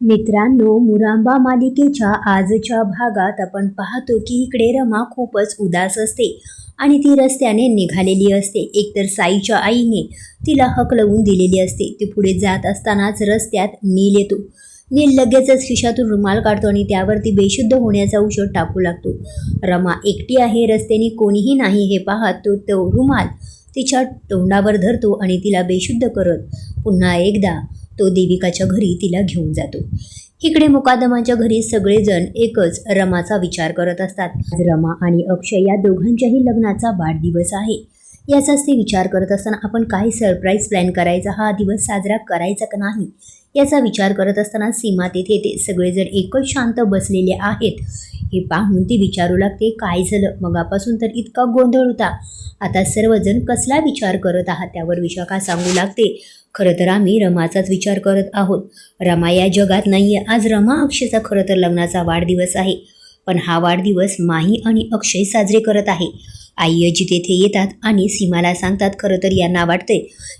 मित्रांनो मुरांबा मालिकेच्या आजच्या भागात आपण पाहतो की इकडे रमा खूपच उदास असते आणि ती रस्त्याने निघालेली असते. एकतर साईच्या आईने तिला हकलवून दिलेली असते. ती पुढे जात असतानाच रस्त्यात नील येतो. नील लगेचच खिशातून रुमाल काढतो आणि त्यावरती बेशुद्ध होण्याचा औषध टाकू लागतो. रमा एकटी आहे रस्त्याने कोणीही नाही हे पाहत तो तो रुमाल तिच्या तोंडावर धरतो आणि तिला बेशुद्ध करत पुन्हा एकदा तो देविकाच्या घरी तिला घेऊन जातो. इकडे मुकादमाच्या घरी सगळेजण एकच रमाचा विचार करत असतात. रमा आणि अक्षय या दोघांच्याही लग्नाचा वाढदिवस आहे. याचाच ते विचार करत असताना आपण काय सरप्राईज प्लॅन करायचा हा दिवस साजरा करायचा का नाही? याचा विचार करत असताना सीमा तेथे ते सगळेजण एकच शांत बसलेले आहेत. हे पाहून ती विचारू लागते काय झालं? मगापासून तर इतका गोंधळ होता. आता सर्वजण कसला विचार करत आहात त्यावर विशाखा सांगू लागते. खरं तर आम्ही रमाचाच विचार करत आहोत. रमा या जगात नाही आहे आज रमा अक्षयचा खरं तर लग्नाचा वाढदिवस आहे. पण हा वाढदिवस माही आणि अक्षय साजरे करत आहे. आई अजी तेथे येतात आणि सीमाला सांगतात खरं तर यांना वाटते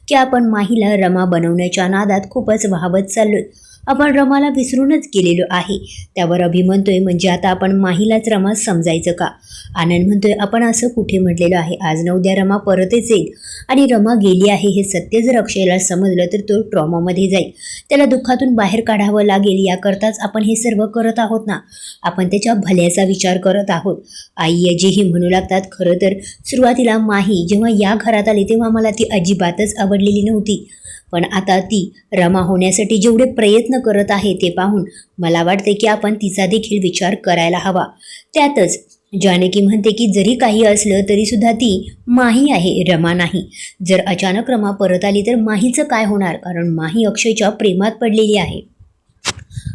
की आपण माहीला रमा बनवण्याच्या नादात खूपच वाहवत चाललोय. आपण रमाला विसरूनच गेलेलो आहे. त्यावर अभि म्हणतोय म्हणजे आता आपण माहीलाच रमा समजायचं का? आनंद म्हणतोय आपण असं कुठे म्हटलेलं आहे? आज न उद्या रमा परतच येईल. आणि रमा गेली आहे हे सत्य जर अक्षयला समजलं तर तो ट्रॉमामध्ये जाईल. त्याला दुःखातून बाहेर काढावं लागेल याकरताच आपण हे सर्व करत आहोत ना? आपण त्याच्या भल्याचा विचार करत आहोत. आई अजीही म्हणू लागतात खरं तर सुरुवातीला माही जेव्हा या घरात आली तेव्हा मला ती अजिबातच आवडलेली नव्हती. पण आता ती रमा होण्यासाठी जेवढे प्रयत्न करत आहे ते पाहून मला वाटते की आपण तिचा देखील विचार करायला हवा. त्यातच जानकी म्हणते की जरी काही असलं तरी सुद्धा ती माही आहे रमा नाही. जर अचानक रमा परत आली तर माहीचं काय होणार? कारण माही अक्षयच्या प्रेमात पडलेली आहे.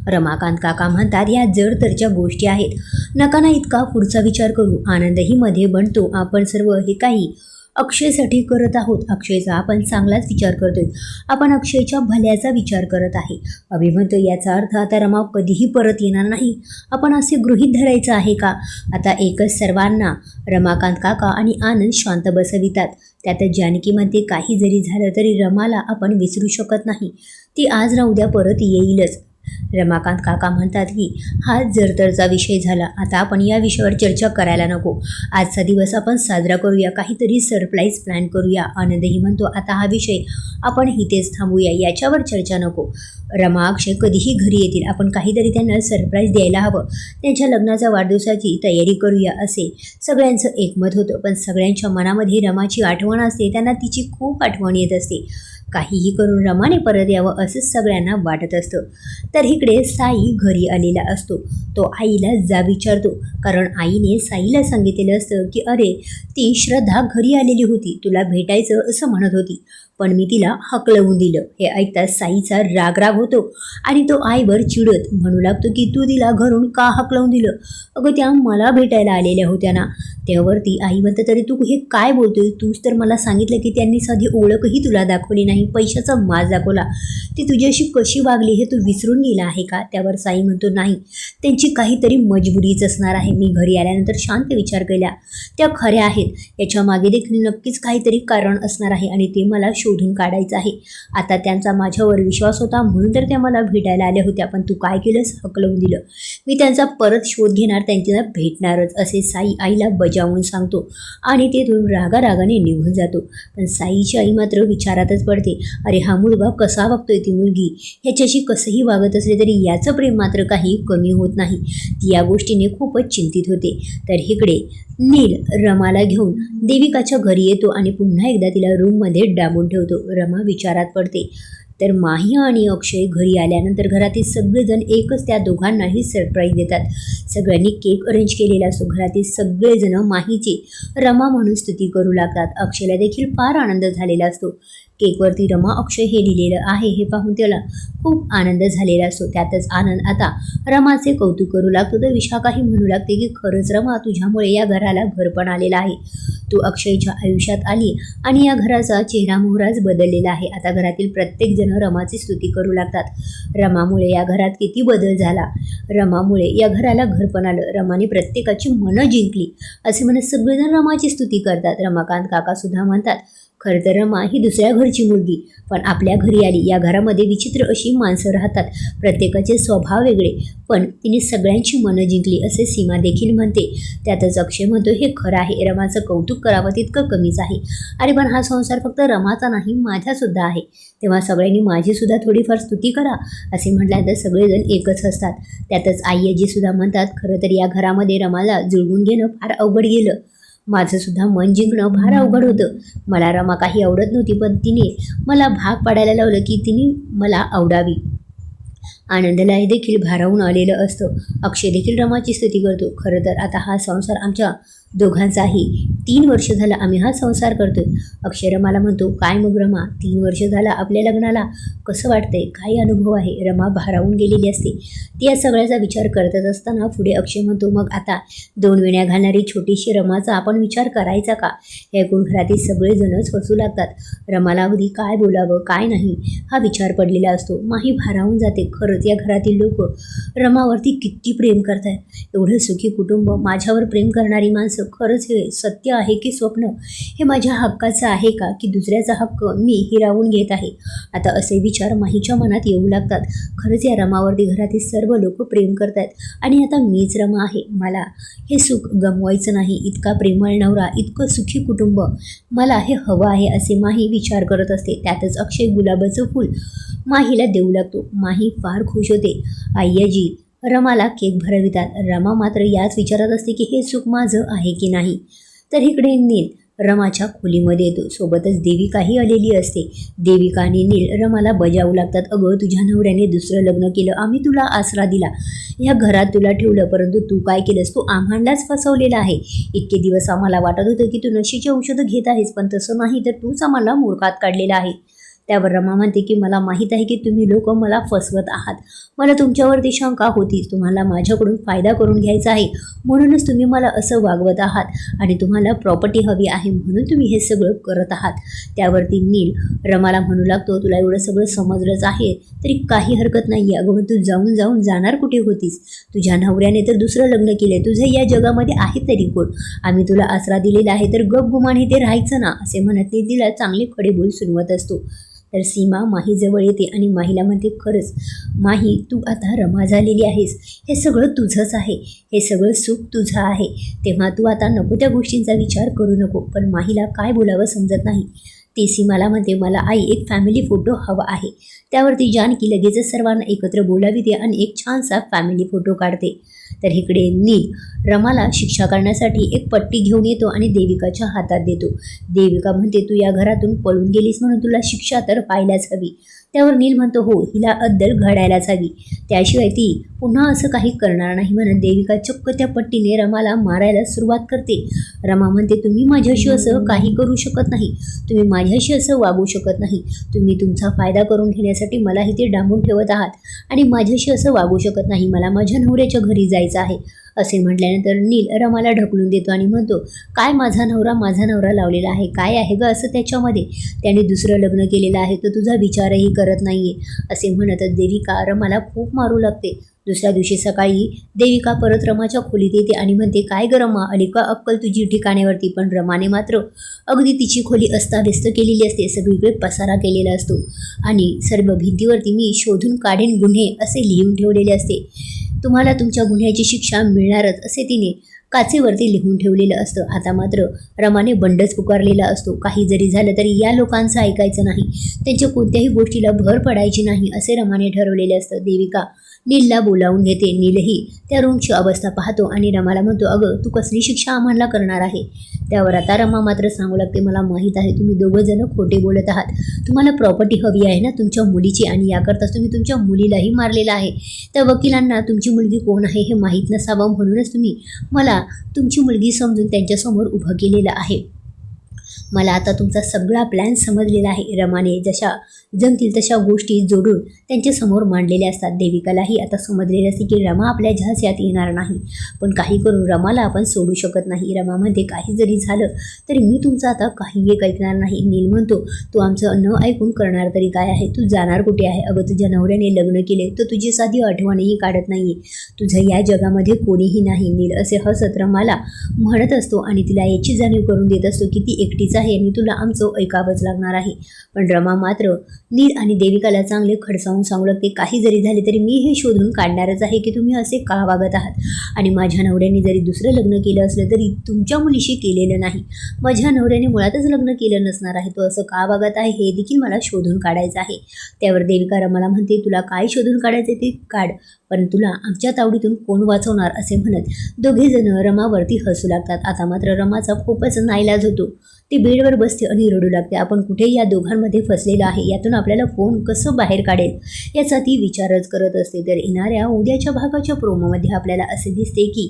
रमाकांत काका म्हणतात या जड तरच्या गोष्टी आहेत. नका ना इतका पुढचा विचार करू. आनंदही मध्ये बनतो. आपण सर्व हे काही अक्षयसाठी करत आहोत. अक्षयचा आपण चांगलाच विचार करतोय. आपण अक्षयच्या भल्याचा विचार करत आहे. अभि म्हणतो याचा अर्थ आता रमा कधीही परत येणार नाही. आपण असे गृहीत धरायचं आहे का? आता एकच सर्वांना रमाकांत काका आणि आनंद शांत बसवितात. त्यात जानकीमध्ये काही जरी झालं तरी रमाला आपण विसरू शकत नाही. ती आज ना उद्या परत येईलच. रमाकांत काका म्हणतात की हा जरतरचा विषय झाला आता आपण या विषयावर चर्चा करायला नको. आजचा दिवस आपण साजरा करूया काहीतरी सरप्राईज प्लॅन करूया. आनंदही म्हणतो आता हा विषय आपण इथेच थांबूया याच्यावर चर्चा नको. रमा अक्षय कधीही घरी येतील आपण काहीतरी त्यांना सरप्राईज द्यायला हवं. त्यांच्या लग्नाच्या वाढदिवसाची तयारी करूया असे सगळ्यांचं एकमत होतं. पण सगळ्यांच्या मनामध्ये रमाची आठवण असते त्यांना तिची खूप आठवण येत असते. काहीही करून रमाने परत यावं असंच सगळ्यांना वाटत असतं. तर इकडे साई घरी आलेला असतो. तो आईला जा विचारतो. कारण आईने साईला सांगितलेलं असतं की अरे ती श्रद्धा घरी आलेली होती. तुला भेटायचं असं म्हणत होती. पण मी तिला हकलवून दिलं. हे ऐकताच साईचा राग राग होतो आणि तो आईवर चिडत म्हणू लागतो की तू तिला घरून का हकलवून दिलं? अगं त्या मला भेटायला आलेल्या होत्या ना. त्यावरती आई म्हणतं तरी तू हे काय बोलतोय? तूच तर मला सांगितलं की त्यांनी साधी ओळखही तुला दाखवली नाही. पैशाचा माज दाखवला. ती तुझ्याशी कशी वागली हे तू विसरून गेला आहे का? त्यावर साई म्हणतो नाही. त्यांची काहीतरी मजबुरीच असणार आहे. मी घरी आल्यानंतर शांत विचार केला. त्या खऱ्या आहेत. याच्या मागे देखील नक्कीच काहीतरी कारण असणार आहे आणि ते मला शोधून काढायचं आहे. आता त्यांचा माझ्यावर विश्वास होता म्हणून तर त्या मला भेटायला आल्या होत्या पण तू काय केलंस? हकलवून दिलं. मी त्यांचा परत शोध घेणार त्यांच्या भेटणारच असे साई आईला बजावून सांगतो. आणि तेथून रागारागाने निघून जातो. पण साईची आई मात्र विचारातच पडते. अरे हा मुलगा कसा वागतोय ती मुलगी? ह्याच्याशी कसंही वागत असले तरी याचं प्रेम मात्र काही कमी होत नाही. ती या गोष्टीने खूपच चिंतित होते. तर इकडे नील रमाला घेऊन देविकाच्या घरी येतो आणि पुन्हा एकदा तिला रूममध्ये डांबून ठेवतो. रमा विचारात पडते. तर माही आणि अक्षय घरी आल्यानंतर घरातील सगळेजण एकच त्या दोघांनाही सरप्राईज देतात. सगळ्यांनी केक अरेंज केलेला असतो. घरातील सगळेजण माहीची. रमा म्हणून स्तुती करू लागतात. अक्षयला देखील फार आनंद झालेला असतो. केकवरती रमा अक्षय हे लिहिलेलं आहे हे पाहून त्याला खूप आनंद झालेला असतो. त्यातच आनंद आता रमाचे कौतुक करू लागतो. तर विशाखाही म्हणू लागते की खरंच रमा तुझ्यामुळे या घराला घर पण आलेलं आहे. तू अक्षयच्या आयुष्यात आली आणि या घराचा चेहरा मोहराच बदललेला आहे. आता घरातील प्रत्येक जण रमाची स्तुती करू लागतात. रमामुळे या घरात किती बदल झाला? रमामुळे या घराला घर पण आलं. रमाने प्रत्येकाची मनं जिंकली. असे म्हणत सगळेजण रमाची स्तुती करतात. रमाकांत काका सुद्धा म्हणतात खरं तर रमा ही दुसऱ्या घरची मुलगी पण आपल्या घरी आली या घरामध्ये विचित्र अशी माणसं राहतात. प्रत्येकाचे स्वभाव वेगळे पण तिने सगळ्यांची मनं जिंकली असे सीमा देखील म्हणते. त्यातच अक्षय म्हणतो हे खरं आहे रमाचं कौतुक करावं तितकं कमीच आहे. अरे पण हा संसार फक्त रमाचा नाही माझ्यासुद्धा आहे. तेव्हा सगळ्यांनी माझीसुद्धा थोडीफार स्तुती करा असे म्हटल्यानंतर सगळेजण एकच असतात त्यातच आई आजीसुद्धा म्हणतात खरं तर या घरामध्ये रमाला जुळवून घेणं फार अवघड गेलं. माझं सुद्धा मन जिंकणं फार अवघड होतं. मला रमा काही आवडत नव्हती पण तिने मला भाग पाडायला लावलं की तिने मला आवडावी. आनंदला हे देखील भारावून आलेलं असतं. अक्षय देखील रमाची स्तुती करतो. खरं तर आता हा संसार आमच्या दोघांचाही तीन वर्ष झालं आम्ही हा संसार करतोय. अक्षय रमाला म्हणतो काय मग रमा तीन वर्ष झालं आपल्या लग्नाला. कसं वाटतंय? काय अनुभव आहे? रमा भारावून गेलेली असते. ती या सगळ्याचा विचार करतच असताना पुढे अक्षय म्हणतो मग आता दोन वेण्या घालणारी छोटीशी रमाचा आपण विचार करायचा का? हे ऐकून घरातील सगळेजणच हसू लागतात. रमाला अगदी काय बोलावं काय नाही हा विचार पडलेला असतो. माही भारावून जाते. खरंच या घरातील लोक रमावरती किती प्रेम करतात एवढं सुखी कुटुंब माझ्यावर प्रेम करणारी माणसं खरंच हे सत्य आहे की स्वप्न हे माझ्या हक्काचं आहे का? की दुसऱ्याचा हक्क मी हिरावून घेत आहे? आता असे विचार माहीच्या मनात येऊ लागतात. खरंच या रमावरती घरातील सर्व लोक प्रेम करतात आणि आता मीच रमा आहे. मला हे सुख गमवायचं नाही. इतका प्रेमळ नवरा इतकं सुखी कुटुंब. मला हे हवं आहे असे माही विचार करत असते. त्यातच अक्षय गुलाबाचं फूल माहीला देऊ लागतो. माही फार खुश होते. आय्याजी रमाला केक भरवितात. रमा मात्र याच विचारात असते की हे सुख माझं आहे की नाही? तर इकडे नील रमाच्या खोलीमध्ये येतो. सोबतच देविकाही आलेली असते. देविका आणि नील रमाला बजावू लागतात. अगं तुझ्या नवऱ्याने दुसरं लग्न केलं. आम्ही तुला आसरा दिला. या घरात तुला ठेवलं परंतु तू काय केलंस? तू आम्हालाच फसवलेला आहे. इतके दिवस आम्हाला वाटत होतं की तू नशीची औषधं घेत आहेस पण तसं नाही तर तूच आम्हाला मूर्खात काढलेला आहे. त्यावर रमा म्हणते की मला माहीत आहे की तुम्ही लोक मला फसवत आहात. मला तुमच्यावरती शंका होती. तुम्हाला माझ्याकडून फायदा करून घ्यायचा आहे. म्हणूनच तुम्ही मला असं वागवत आहात आणि तुम्हाला प्रॉपर्टी हवी आहे म्हणून तुम्ही हे सगळं करत आहात. त्यावरती नील रमाला म्हणू लागतो तुला एवढं सगळं समजलंच आहे. तरी काही हरकत नाही. अगं तू जाऊन जाऊन जाणार कुठे होतीस? तुझ्या नवऱ्याने तर दुसरं लग्न केलं तुझं या जगामध्ये आहे तरी कोण? आम्ही तुला आसरा दिलेला आहे तर गप गुमाने ते राहायचं ना? असे म्हणत ते तिला चांगले खडे बोल सुनवत असतो. तर सीमा माहीजवळ येते आणि माहीला म्हणते खरंच माही तू आता रमा झालेली आहेस. हे सगळं तुझंच आहे. हे सगळं सुख तुझं आहे. तेव्हा तू आता नको त्या गोष्टींचा विचार करू नको. पण माहीला काय बोलावं समजत नाही. ती सीमाला म्हणते मला आई एक फॅमिली फोटो हवा आहे. त्यावरती जानकी लगेचच सर्वांना एकत्र बोलावी दे आणि एक छानसा फॅमिली फोटो काढते. तर इकडे नील रमाला शिक्षा करण्यासाठी एक पट्टी घेऊन येतो आणि देविकाच्या हातात देतो. देविका म्हणते तू या घरातून पळून गेलीस म्हणून तुला शिक्षा तर पाहायलाच हवी. त्यावर नील म्हणतो हो हिला अद्दल घडायलाच हवी. त्याशिवाय ती पुन्हा असं काही करणार नाही म्हणून देविका चक्क त्या पट्टीने रमाला मारायला सुरुवात करते. रमा म्हणते तुम्ही माझ्याशी असं काही करू शकत नाही. तुम्ही माझ्याशी असं वागू शकत नाही. तुम्ही तुमचा फायदा करून घेण्यासाठी मला इथे डांबून ठेवत आहात आणि माझ्याशी असं वागू शकत नाही. मला माझ्या नवऱ्याच्या घरी जायचं आहे. असे म्हटल्यानंतर नील रमाला ढकलून देतो आणि म्हणतो काय माझा नवरा माझा नवरा लावलेला आहे? काय आहे ग असं त्याच्यामध्ये? त्याने दुसरं लग्न केलेलं आहे तर तुझा विचारही करत नाही आहे असे म्हणतच देविका रमाला खूप मारू लागते. दुसऱ्या दिवशी सकाळी देविका परत रमाच्या खोलीत येते आणि म्हणते काय ग रमा? अली का अक्कल तुझी ठिकाण्यावरती पण रमाने मात्र अगदी तिची खोली अस्ताव्यस्त केलेली असते. सगळीकडे पसारा केलेला असतो आणि सर्व भिंतीवरती मी शोधून काढेन गुन्हे असे लिहून ठेवलेले असते. तुम्हाला तुमच्या गुन्ह्याची शिक्षा मिळणारच असे तिने काचेवरती लिहून ठेवलेलं असतं. आता मात्र रमाने बंडच पुकारलेला असतो. काही जरी झालं तरी या लोकांचं ऐकायचं नाही. त्यांच्या कोणत्याही गोष्टीला भर पडायची नाही असे रमाने ठरवलेले असतं. देविका नीलला बोलावून घेते. नीलही त्या रूमची अवस्था पाहतो आणि रमाला म्हणतो अगं तू कसली शिक्षा आम्हाला करणार आहे? त्यावर आता रमा मात्र सांगू लागते मला माहीत आहे तुम्ही दोघंजणं खोटे बोलत आहात. तुम्हाला प्रॉपर्टी हवी आहे ना तुमच्या मुलीची आणि याकरताच तुम्ही तुमच्या मुलीलाही मारलेलं आहे. त्या वकिलांना तुमची मुलगी कोण आहे हे माहीत नसावं म्हणूनच तुम्ही मला तुमची मुलगी समजून त्यांच्यासमोर उभं केलेलं आहे. मला आता तुमचा सगळा प्लॅन समजलेला आहे. रमाने जशा जमतील तशा गोष्टी जोडून त्यांच्यासमोर मांडलेल्या असतात. देविकालाही आता समजलेलं असते की रमा आपल्या झास्यात येणार नाही. पण काही करून रमाला आपण सोडू शकत नाही. रमामध्ये काही जरी झालं तरी मी तुमचं आता काही एक ऐकणार नाही. नील म्हणतो तू आमचं न ऐकून करणार तरी काय आहे? तू जाणार कुठे आहे? अगं तुझ्या नवऱ्याने लग्न केले तर तुझी साधी आठवणही काढत नाही तुझं या जगामध्ये कोणीही नाही. नील असे हसत रमाला म्हणत असतो आणि तिला याची जाणीव करून देत असतो की ती एकटीच आहे आणि तुला आमचं ऐकावंच लागणार आहे. पण रमा मात्र नील आणि देविकाला चांगले खडसावून सांगू लागते काही जरी झाले तरी मी हे शोधून काढणारच आहे की तुम्ही असे का वागत आहात? आणि माझ्या नवऱ्याने जरी दुसरं लग्न केलं असलं तरी तुमच्या मुलीशी केलेलं नाही. माझ्या नवऱ्याने मुळातच लग्न केलं नसणार आहे तो असं का वागत आहे हे देखील मला शोधून काढायचं आहे. त्यावर देविका रमाला म्हणते तुला काय शोधून काढायचं ते काढ पण तुला आमच्या तावडीतून कोण वाचवणार? असे म्हणत दोघेजण रमावरती हसू लागतात. आता मात्र रमाचा खूपच नाईलाज होतो. ती बेडवर बसते आणि रडू लागते. आपण कुठे या दोघांमध्ये फसलेला आहे यातून आपल्याला फोन कसं बाहेर काढेल याचा ती विचारच करत असते. तर येणाऱ्या उद्याच्या भागाच्या प्रोमोमध्ये आपल्याला असे दिसते की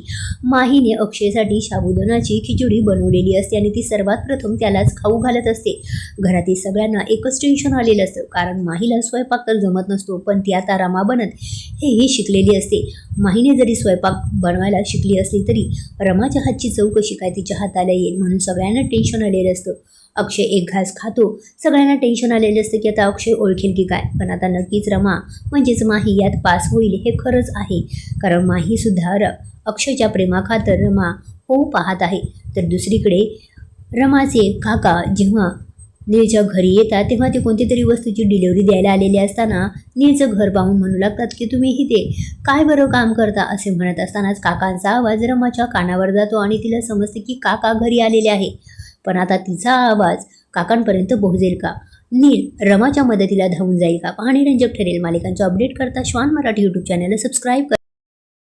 माहीने अक्षयसाठी साबुदाणाची खिचडी बनवलेली असते आणि ती सर्वात प्रथम त्यालाच खाऊ घालत असते. घरातील सगळ्यांना एकच टेन्शन आलेलं असतं. कारण माहीला स्वयंपाक तर जमत नसतो पण ती आता रमा बनत हेही शिकलेली असते. माहीने जरी स्वयंपाक बनवायला शिकली असली तरी रमाच्या हातची चव कशी काय तिच्या हाताला येईल म्हणून सगळ्यांना टेन्शन आलेलं असतो. अक्षय एक घास खातो. सगळ्यांना टेन्शन आलेलं असतं की आता अक्षय ओळखेल की काय? पण आता नक्कीच रमा म्हणजेच माही यात पास होईल हे खरंच आहे. कारण माहीसुद्धा र अक्षयच्या प्रेमाखातर रमा होऊ पाहत आहे. तर दुसरीकडे रमाचे काका जेव्हा नीरच्या घरी येतात तेव्हा ते कोणती तरी वस्तूची डिलिव्हरी द्यायला आलेले असताना नीरचं घर पाहून म्हणू लागतात की तुम्ही इथे काय बरं काम करता? असे म्हणत असतानाच काकांचा आवाज रमाच्या कानावर जातो आणि तिला समजते की काका घरी आलेले आहे. पण आता तिचा आवाज काकांपर्यंत पोहोचेल का? नील रमाच्या मदतीला धावून जाईल का? पाहणे रंजक ठरेल. मालिकांचं अपडेट करता श्वान मराठी यूट्यूब चॅनलला सबस्क्राईब करा